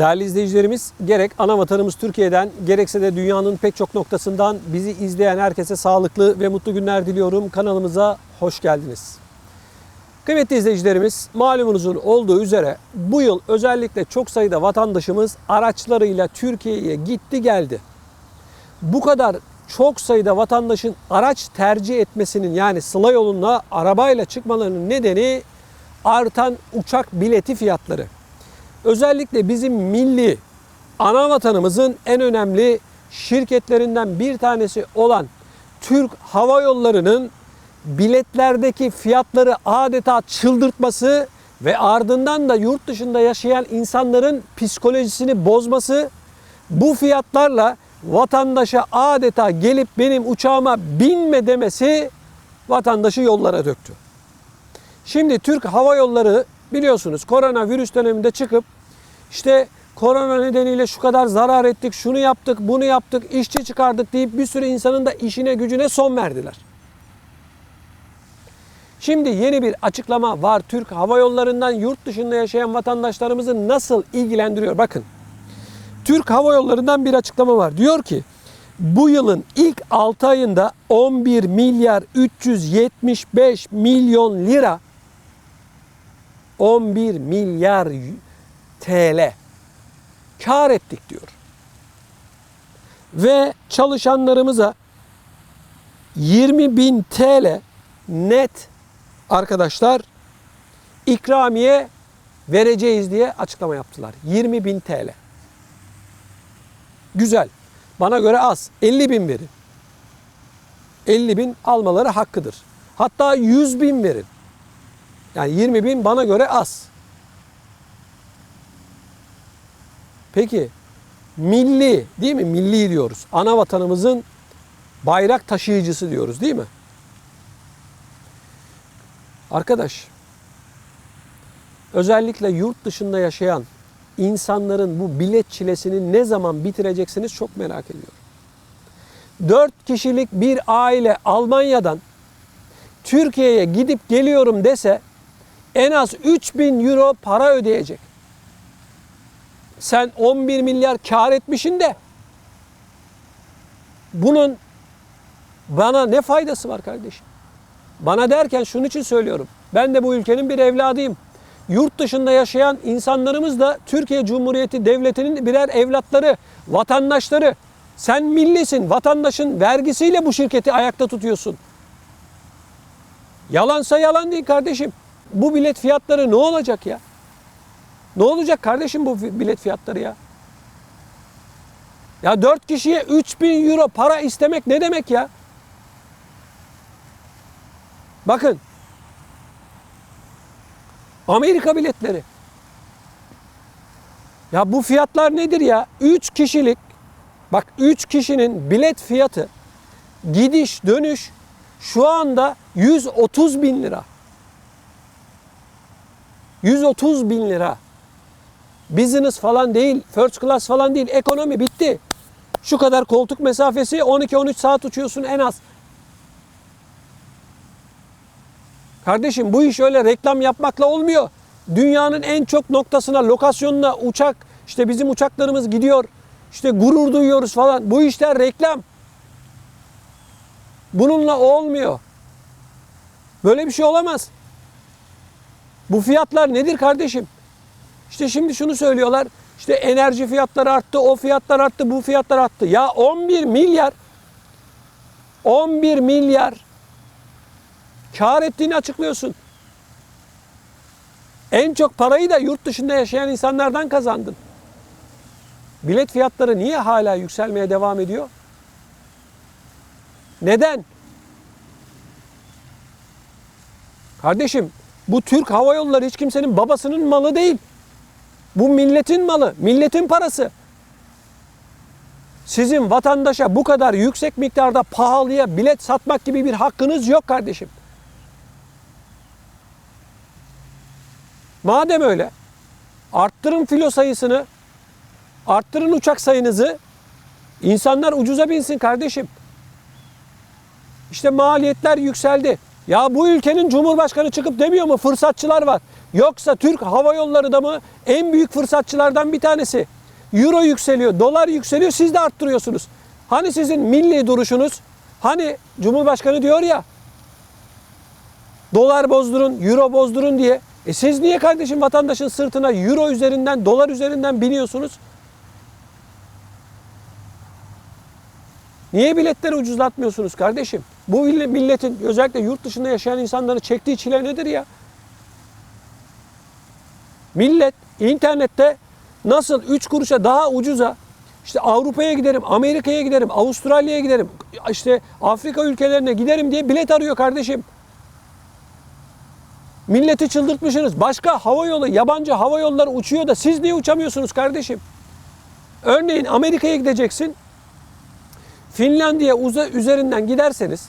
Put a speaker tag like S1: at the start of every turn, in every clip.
S1: Değerli izleyicilerimiz, gerek ana vatanımız Türkiye'den, gerekse de dünyanın pek çok noktasından bizi izleyen herkese sağlıklı ve mutlu günler diliyorum. Kanalımıza hoş geldiniz. Kıymetli izleyicilerimiz, malumunuzun olduğu üzere bu yıl özellikle çok sayıda vatandaşımız araçlarıyla Türkiye'ye gitti geldi. Bu kadar çok sayıda vatandaşın araç tercih etmesinin yani sıla yoluna arabayla çıkmalarının nedeni artan uçak bileti fiyatları. Özellikle bizim milli ana vatanımızın en önemli şirketlerinden bir tanesi olan Türk Hava Yolları'nın biletlerdeki fiyatları adeta çıldırtması ve ardından da yurt dışında yaşayan insanların psikolojisini bozması bu fiyatlarla vatandaşa adeta gelip benim uçağıma binme demesi vatandaşı yollara döktü. Şimdi Türk Hava Yolları biliyorsunuz koronavirüs döneminde çıkıp işte korona nedeniyle şu kadar zarar ettik, şunu yaptık, bunu yaptık, işçi çıkardık deyip bir sürü insanın da işine gücüne son verdiler. Şimdi yeni bir açıklama var. Türk Hava Yolları'ndan yurt dışında yaşayan vatandaşlarımızı nasıl ilgilendiriyor? Bakın. Türk Hava Yolları'ndan bir açıklama var. Diyor ki bu yılın ilk 6 ayında 11 milyar 375 milyon lira 11 milyar TL kar ettik diyor. Ve çalışanlarımıza 20 bin TL net arkadaşlar ikramiye vereceğiz diye açıklama yaptılar. 20 bin TL. Güzel. Bana göre az. 50 bin verin. 50 bin almaları hakkıdır. Hatta 100 bin verin. Yani 20 bin bana göre az. Peki milli değil mi? Milli diyoruz. Ana vatanımızın bayrak taşıyıcısı diyoruz değil mi? Arkadaş özellikle yurt dışında yaşayan insanların bu bilet çilesini ne zaman bitireceksiniz çok merak ediyorum. 4 kişilik bir aile Almanya'dan Türkiye'ye gidip geliyorum dese en az 3000 euro para ödeyecek. Sen 11 milyar kar etmişin de bunun bana ne faydası var kardeşim? Bana derken şunun için söylüyorum. Ben de bu ülkenin bir evladıyım. Yurt dışında yaşayan insanlarımız da Türkiye Cumhuriyeti Devleti'nin birer evlatları, vatandaşları. Sen millisin, vatandaşın vergisiyle bu şirketi ayakta tutuyorsun. Yalansa yalan değil kardeşim. Bu bilet fiyatları ne olacak ya? Ne olacak kardeşim bu bilet fiyatları ya? Ya 4 kişiye 3000 euro para istemek ne demek ya? Bakın. Amerika biletleri. Ya bu fiyatlar nedir ya? 3 kişilik bak 3 kişinin bilet fiyatı gidiş dönüş şu anda 130 bin lira. 130 bin lira. Business falan değil, first class falan değil, ekonomi bitti. Şu kadar koltuk mesafesi 12-13 saat uçuyorsun en az. Kardeşim bu iş öyle reklam yapmakla olmuyor. Dünyanın en çok noktasına, lokasyonuna uçak, işte bizim uçaklarımız gidiyor. İşte gurur duyuyoruz falan. Bu işler reklam. Bununla olmuyor. Böyle bir şey olamaz. Bu fiyatlar nedir kardeşim? İşte şimdi şunu söylüyorlar. İşte enerji fiyatları arttı, o fiyatlar arttı, bu fiyatlar arttı. Ya 11 milyar 11 milyar kar ettiğini açıklıyorsun. En çok parayı da yurt dışında yaşayan insanlardan kazandın. Bilet fiyatları niye hala yükselmeye devam ediyor? Neden? Kardeşim bu Türk Hava Yolları hiç kimsenin babasının malı değil. Bu milletin malı, milletin parası. Sizin vatandaşa bu kadar yüksek miktarda pahalıya bilet satmak gibi bir hakkınız yok kardeşim. Madem öyle arttırın filo sayısını, arttırın uçak sayınızı, insanlar ucuza binsin kardeşim. İşte maliyetler yükseldi. Ya bu ülkenin cumhurbaşkanı çıkıp demiyor mu fırsatçılar var. Yoksa Türk Hava Yolları da mı en büyük fırsatçılardan bir tanesi. Euro yükseliyor, dolar yükseliyor siz de arttırıyorsunuz. Hani sizin milli duruşunuz? Hani Cumhurbaşkanı diyor ya dolar bozdurun, euro bozdurun diye. E siz niye kardeşim vatandaşın sırtına euro üzerinden, dolar üzerinden biniyorsunuz? Niye biletleri ucuzlatmıyorsunuz kardeşim? Bu milletin özellikle yurt dışında yaşayan insanların çektiği çile nedir ya? Millet internette nasıl 3 kuruşa daha ucuza işte Avrupa'ya giderim, Amerika'ya giderim, Avustralya'ya giderim, işte Afrika ülkelerine giderim diye bilet arıyor kardeşim. Milleti çıldırtmışsınız. Başka hava yolu, yabancı hava yolları uçuyor da siz niye uçamıyorsunuz kardeşim? Örneğin Amerika'ya gideceksin. Finlandiya uza üzerinden giderseniz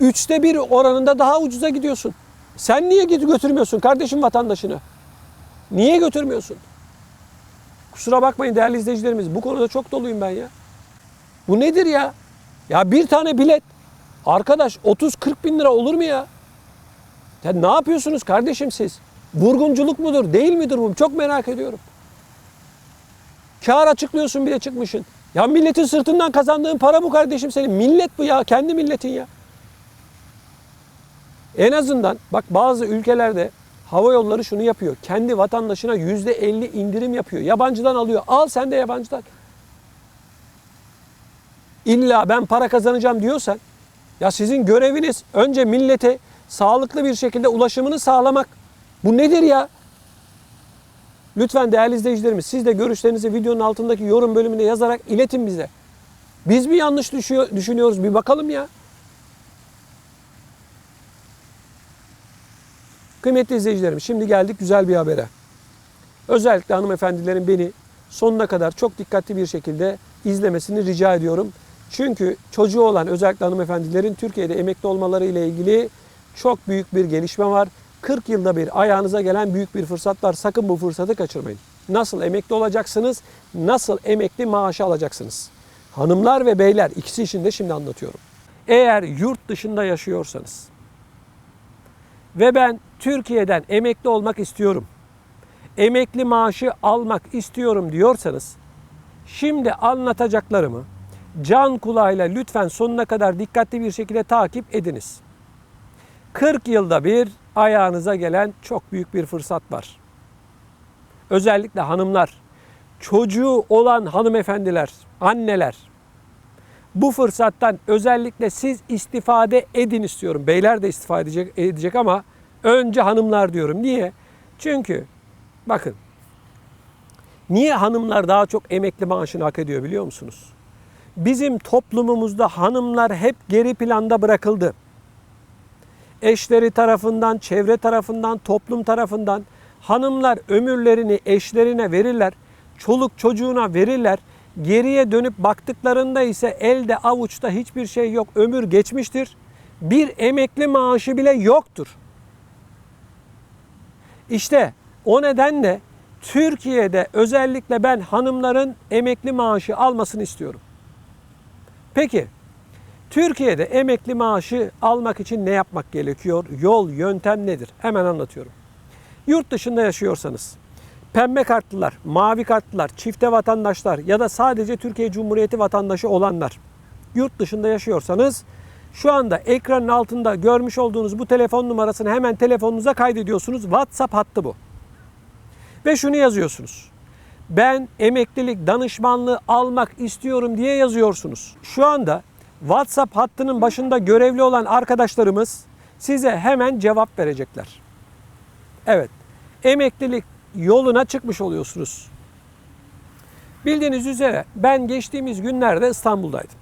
S1: üçte bir oranında daha ucuza gidiyorsun. Sen niye git götürmüyorsun kardeşim vatandaşını? Niye götürmüyorsun? Kusura bakmayın değerli izleyicilerimiz. Bu konuda çok doluyum ben ya. Bu nedir ya? Ya bir tane bilet. Arkadaş 30-40 bin lira olur mu ya? Ya ne yapıyorsunuz kardeşim siz? Vurgunculuk mudur değil midir bu? Çok merak ediyorum. Kar açıklıyorsun bile çıkmışın. Ya milletin sırtından kazandığın para bu kardeşim senin. Millet bu ya. Kendi milletin ya. En azından bak bazı ülkelerde hava yolları şunu yapıyor. Kendi vatandaşına yüzde elli indirim yapıyor. Yabancıdan alıyor. Al sen de yabancıdan. İlla ben para kazanacağım diyorsan ya sizin göreviniz önce millete sağlıklı bir şekilde ulaşımını sağlamak. Bu nedir ya? Lütfen değerli izleyicilerimiz siz de görüşlerinizi videonun altındaki yorum bölümüne yazarak iletin bize. Biz mi yanlış düşüyor, düşünüyoruz bir bakalım ya. Kıymetli izleyicilerim şimdi geldik güzel bir habere. Özellikle hanımefendilerin beni sonuna kadar çok dikkatli bir şekilde izlemesini rica ediyorum. Çünkü çocuğu olan özellikle hanımefendilerin Türkiye'de emekli olmaları ile ilgili çok büyük bir gelişme var. 40 yılda bir ayağınıza gelen büyük bir fırsat var. Sakın bu fırsatı kaçırmayın. Nasıl emekli olacaksınız? Nasıl emekli maaşı alacaksınız? Hanımlar ve beyler ikisi için de şimdi anlatıyorum. Eğer yurt dışında yaşıyorsanız ve ben Türkiye'den emekli olmak istiyorum. Emekli maaşı almak istiyorum diyorsanız şimdi anlatacaklarımı can kulağıyla lütfen sonuna kadar dikkatli bir şekilde takip ediniz. 40 yılda bir ayağınıza gelen çok büyük bir fırsat var. Özellikle hanımlar, çocuğu olan hanımefendiler, anneler bu fırsattan özellikle siz istifade edin istiyorum. Beyler de istifade edecek, edecek ama önce hanımlar diyorum. Niye? Çünkü bakın niye hanımlar daha çok emekli maaşını hak ediyor biliyor musunuz? Bizim toplumumuzda hanımlar hep geri planda bırakıldı eşleri tarafından, çevre tarafından, toplum tarafından hanımlar ömürlerini eşlerine verirler, çoluk çocuğuna verirler. Geriye dönüp baktıklarında ise elde avuçta hiçbir şey yok. Ömür geçmiştir. Bir emekli maaşı bile yoktur. İşte o nedenle Türkiye'de özellikle ben hanımların emekli maaşı almasını istiyorum. Peki Türkiye'de emekli maaşı almak için ne yapmak gerekiyor? Yol, yöntem nedir? Hemen anlatıyorum. Yurt dışında yaşıyorsanız, pembe kartlılar, mavi kartlılar, çifte vatandaşlar ya da sadece Türkiye Cumhuriyeti vatandaşı olanlar yurt dışında yaşıyorsanız şu anda ekranın altında görmüş olduğunuz bu telefon numarasını hemen telefonunuza kaydediyorsunuz. WhatsApp hattı bu. Ve şunu yazıyorsunuz. Ben emeklilik danışmanlığı almak istiyorum diye yazıyorsunuz. Şu anda WhatsApp hattının başında görevli olan arkadaşlarımız size hemen cevap verecekler. Evet, emeklilik yoluna çıkmış oluyorsunuz. Bildiğiniz üzere ben geçtiğimiz günlerde İstanbul'daydım.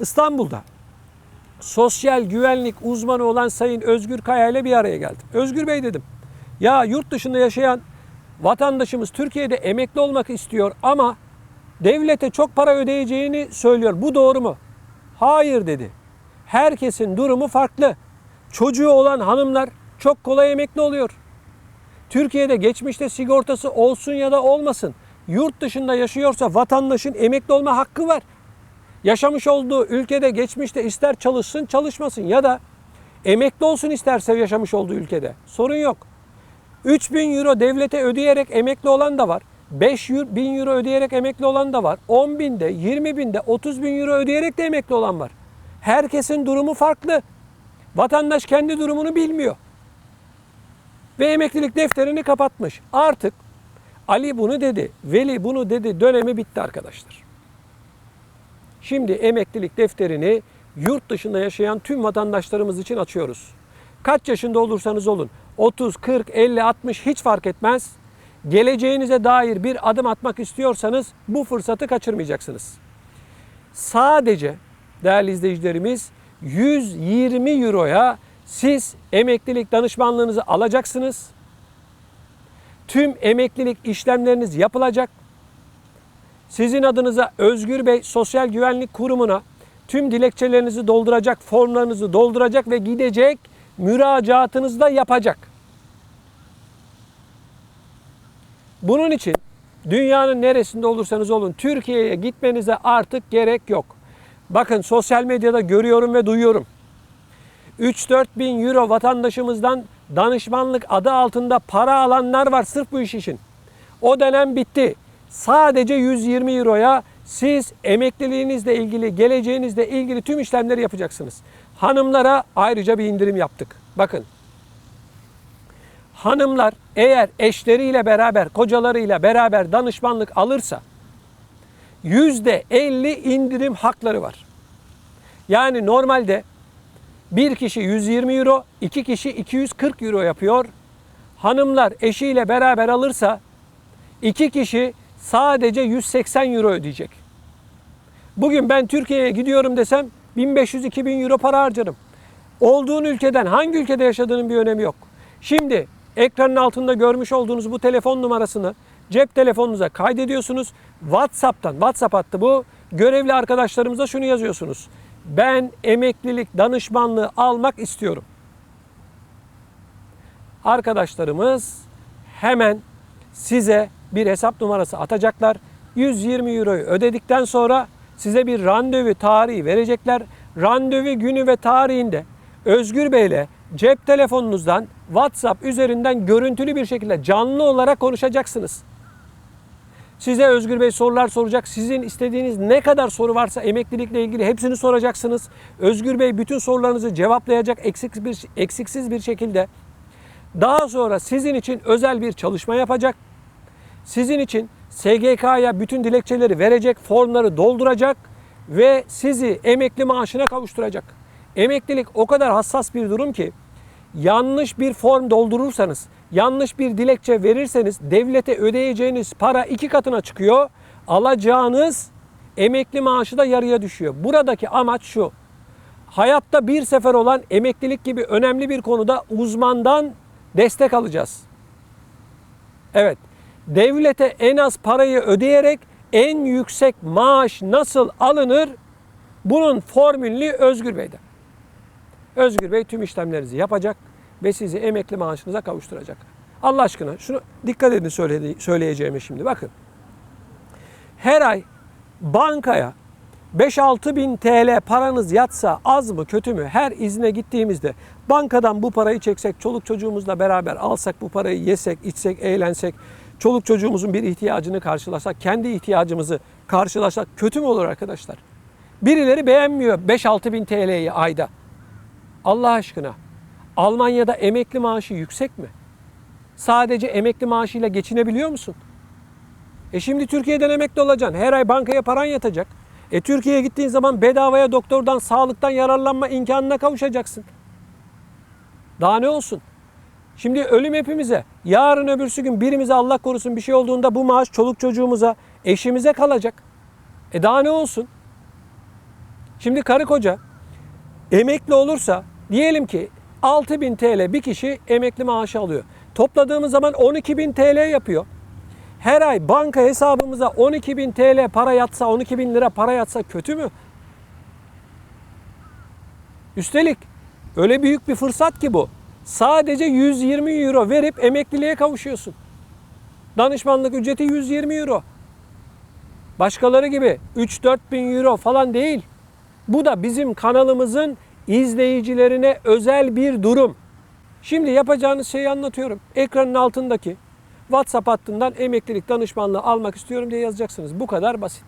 S1: İstanbul'da sosyal güvenlik uzmanı olan Sayın Özgür Kaya ile bir araya geldim. Özgür Bey dedim. Ya yurt dışında yaşayan vatandaşımız Türkiye'de emekli olmak istiyor ama devlete çok para ödeyeceğini söylüyor. Bu doğru mu? Hayır dedi. Herkesin durumu farklı. Çocuğu olan hanımlar çok kolay emekli oluyor. Türkiye'de geçmişte sigortası olsun ya da olmasın. Yurt dışında yaşıyorsa vatandaşın emekli olma hakkı var. Yaşamış olduğu ülkede geçmişte ister çalışsın çalışmasın ya da Emekli olsun isterse yaşamış olduğu ülkede. Sorun yok. 3000 euro devlete ödeyerek emekli olan da var. 5 bin euro ödeyerek emekli olan da var. 10 binde, 20 binde, 30 bin euro ödeyerek de emekli olan var. Herkesin durumu farklı. Vatandaş kendi durumunu bilmiyor. Ve emeklilik defterini kapatmış. Artık Ali bunu dedi, Veli bunu dedi dönemi bitti arkadaşlar. Şimdi emeklilik defterini yurt dışında yaşayan tüm vatandaşlarımız için açıyoruz. Kaç yaşında olursanız olun, 30, 40, 50, 60 hiç fark etmez. Geleceğinize dair bir adım atmak istiyorsanız bu fırsatı kaçırmayacaksınız. Sadece değerli izleyicilerimiz 120 euroya siz emeklilik danışmanlığınızı alacaksınız. Tüm emeklilik işlemleriniz yapılacak. Sizin adınıza Özgür Bey Sosyal Güvenlik Kurumu'na tüm dilekçelerinizi dolduracak, formlarınızı dolduracak ve gidecek, müracaatınızı da yapacak. Bunun için dünyanın neresinde olursanız olun Türkiye'ye gitmenize artık gerek yok. Bakın sosyal medyada görüyorum ve duyuyorum. 3-4 bin euro vatandaşımızdan danışmanlık adı altında para alanlar var sırf bu iş için. O dönem bitti. Sadece 120 euroya siz emekliliğinizle ilgili, geleceğinizle ilgili tüm işlemleri yapacaksınız. Hanımlara ayrıca bir indirim yaptık. Bakın. Hanımlar eğer eşleriyle beraber, kocalarıyla beraber danışmanlık alırsa %50 indirim hakları var. Yani normalde bir kişi 120 euro, iki kişi 240 euro yapıyor. Hanımlar eşiyle beraber alırsa iki kişi sadece 180 euro ödeyecek. Bugün ben Türkiye'ye gidiyorum desem 1500-2000 euro para harcarım. Olduğun ülkeden hangi ülkede yaşadığının bir önemi yok. Şimdi ekranın altında görmüş olduğunuz bu telefon numarasını cep telefonunuza kaydediyorsunuz. WhatsApp'tan, WhatsApp hattı bu. Görevli arkadaşlarımıza şunu yazıyorsunuz. Ben emeklilik danışmanlığı almak istiyorum. Arkadaşlarımız hemen size bir hesap numarası atacaklar. 120 euroyu ödedikten sonra size bir randevu tarihi verecekler. Randevu günü ve tarihinde Özgür Bey'le cep telefonunuzdan WhatsApp üzerinden görüntülü bir şekilde canlı olarak konuşacaksınız. Size Özgür Bey sorular soracak. Sizin istediğiniz ne kadar soru varsa emeklilikle ilgili hepsini soracaksınız. Özgür Bey bütün sorularınızı cevaplayacak eksiksiz bir, eksiksiz bir şekilde. Daha sonra sizin için özel bir çalışma yapacak. Sizin için SGK'ya bütün dilekçeleri verecek, formları dolduracak ve sizi emekli maaşına kavuşturacak. Emeklilik o kadar hassas bir durum ki yanlış bir form doldurursanız, yanlış bir dilekçe verirseniz devlete ödeyeceğiniz para iki katına çıkıyor. Alacağınız emekli maaşı da yarıya düşüyor. Buradaki amaç şu. Hayatta bir sefer olan emeklilik gibi önemli bir konuda uzmandan destek alacağız. Evet. Devlete en az parayı ödeyerek en yüksek maaş nasıl alınır? Bunun formülü Özgür Bey'de. Özgür Bey tüm işlemlerinizi yapacak ve sizi emekli maaşınıza kavuşturacak. Allah aşkına şunu dikkat edin söyledi, söyleyeceğime şimdi bakın. Her ay bankaya 5-6 bin TL paranız yatsa az mı kötü mü her izne gittiğimizde bankadan bu parayı çeksek çoluk çocuğumuzla beraber alsak bu parayı yesek içsek eğlensek çoluk çocuğumuzun bir ihtiyacını karşılasak kendi ihtiyacımızı karşılasak kötü mü olur arkadaşlar? Birileri beğenmiyor 5-6 bin TL'yi ayda. Allah aşkına Almanya'da emekli maaşı yüksek mi? Sadece emekli maaşıyla geçinebiliyor musun? E şimdi Türkiye'den emekli olacaksın. Her ay bankaya paran yatacak. E Türkiye'ye gittiğin zaman bedavaya doktordan, sağlıktan yararlanma imkanına kavuşacaksın. Daha ne olsun? Şimdi ölüm hepimize. Yarın öbürsü gün birimize Allah korusun bir şey olduğunda bu maaş çoluk çocuğumuza, eşimize kalacak. E daha ne olsun? Şimdi karı koca emekli olursa diyelim ki 6000 TL bir kişi emekli maaşı alıyor. Topladığımız zaman 12.000 TL yapıyor. Her ay banka hesabımıza 12.000 TL para yatsa, 12.000 lira para yatsa kötü mü? Üstelik öyle büyük bir fırsat ki bu. Sadece 120 euro verip emekliliğe kavuşuyorsun. Danışmanlık ücreti 120 euro. Başkaları gibi 3-4 bin euro falan değil. Bu da bizim kanalımızın izleyicilerine özel bir durum. Şimdi yapacağınız şeyi anlatıyorum. Ekranın altındaki WhatsApp hattından emeklilik danışmanlığı almak istiyorum diye yazacaksınız. Bu kadar basit.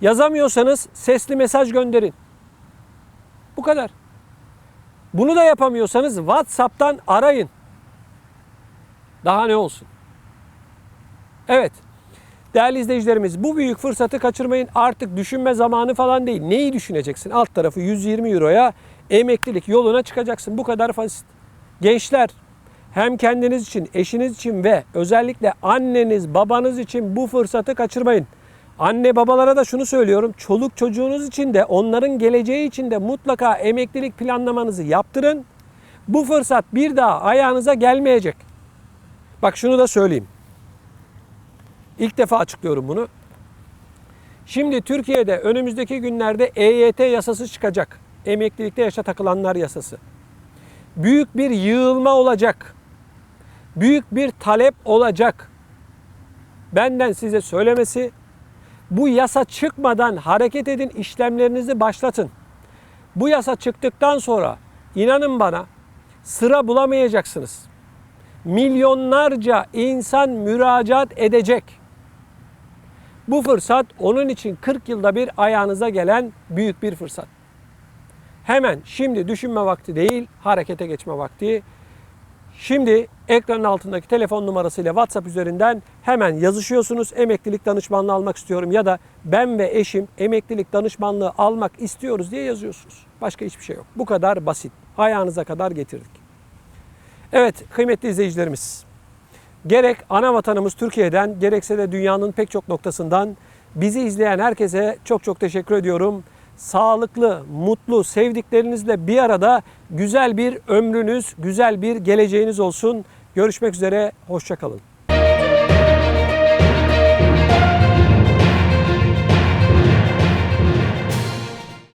S1: Yazamıyorsanız sesli mesaj gönderin. Bu kadar. Bunu da yapamıyorsanız WhatsApp'tan arayın. Daha ne olsun? Evet. Değerli izleyicilerimiz bu büyük fırsatı kaçırmayın. Artık düşünme zamanı falan değil. Neyi düşüneceksin? Alt tarafı 120 euroya emeklilik yoluna çıkacaksın. Bu kadar basit. Gençler hem kendiniz için, eşiniz için ve özellikle anneniz, babanız için bu fırsatı kaçırmayın. Anne babalara da şunu söylüyorum. Çoluk çocuğunuz için de onların geleceği için de mutlaka emeklilik planlamanızı yaptırın. Bu fırsat bir daha ayağınıza gelmeyecek. Bak şunu da söyleyeyim. İlk defa açıklıyorum bunu. Şimdi Türkiye'de önümüzdeki günlerde EYT yasası çıkacak. Emeklilikte yaşa takılanlar yasası. Büyük bir yığılma olacak. Büyük bir talep olacak. Benden size söylemesi bu yasa çıkmadan hareket edin, işlemlerinizi başlatın. Bu yasa çıktıktan sonra inanın bana sıra bulamayacaksınız. Milyonlarca insan müracaat edecek. Bu fırsat onun için 40 yılda bir ayağınıza gelen büyük bir fırsat. Hemen şimdi düşünme vakti değil, harekete geçme vakti. Şimdi ekranın altındaki telefon numarasıyla WhatsApp üzerinden hemen yazışıyorsunuz. Emeklilik danışmanlığı almak istiyorum ya da ben ve eşim emeklilik danışmanlığı almak istiyoruz diye yazıyorsunuz. Başka hiçbir şey yok. Bu kadar basit. Ayağınıza kadar getirdik. Evet kıymetli izleyicilerimiz. Gerek ana vatanımız Türkiye'den gerekse de dünyanın pek çok noktasından bizi izleyen herkese çok çok teşekkür ediyorum. Sağlıklı, mutlu, sevdiklerinizle bir arada güzel bir ömrünüz, güzel bir geleceğiniz olsun. Görüşmek üzere, hoşçakalın.